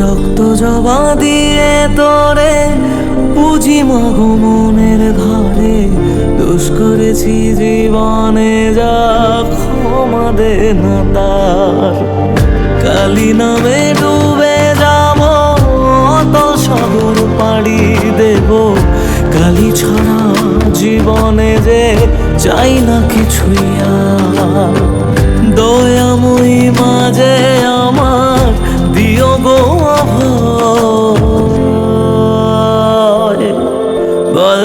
রক্ত জবা দিয়ে তোরে, বুঝি মগমনের মনের ঘরে দোষ করেছি জীবনে, যা ক্ষমা দে না তার। কালি নামে ডুবে যাব অত সাগর পাড়ি দেব। কালি ছাড়া জীবনে যে চাই না কিছুই আ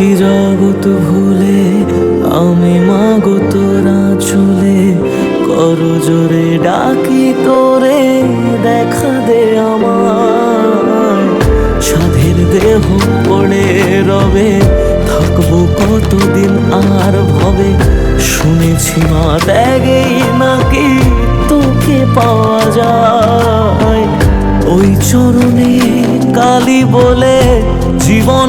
থাকি জগৎ ভুলে? আমি মাগো তোরা চলে কর জোরে ডাকি তোরে, দেখা দে আমার সাধের দেহ পড়ে রবে, থাকব কতদিন আর ভবে। শুনেছি মা ত্যাগেই নাকি তোকে পাওয়া যায়। ওই চরণে কালী বলে, জীবন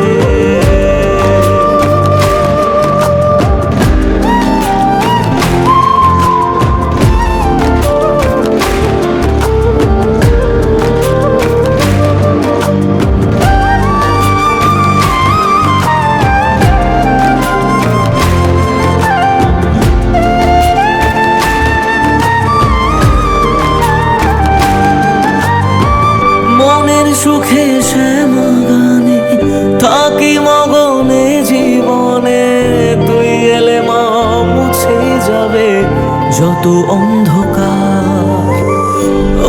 সুখে শ্যামা গানে থাকি মগনে জীবনে। তুই এলে মা মুছে যাবে যত অন্ধকার।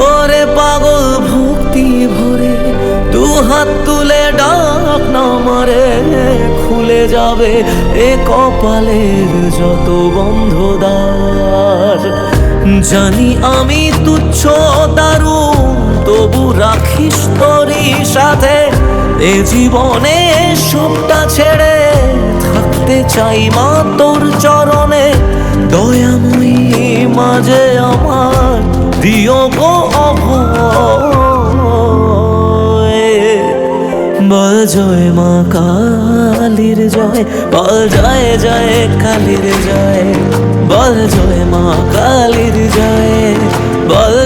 ওরে পাগল ভক্তি ভরে দু হাত তুলে ডাক নামারে খুলে যাবে এ কপালের যত বন্ধ দ্বার জানি আমি তুচ্ছ দারুণ, তবু রাখিস তোরই সাথে। এ জীবনে সবটা ছেড়ে থাকতে চাই মা তোর চরণে। দয়াময়ী মাঝে আমার দিও গো বল জয় মা কালীর জয়, বল জয় জয় কালীর জয়। বল জয় মা বল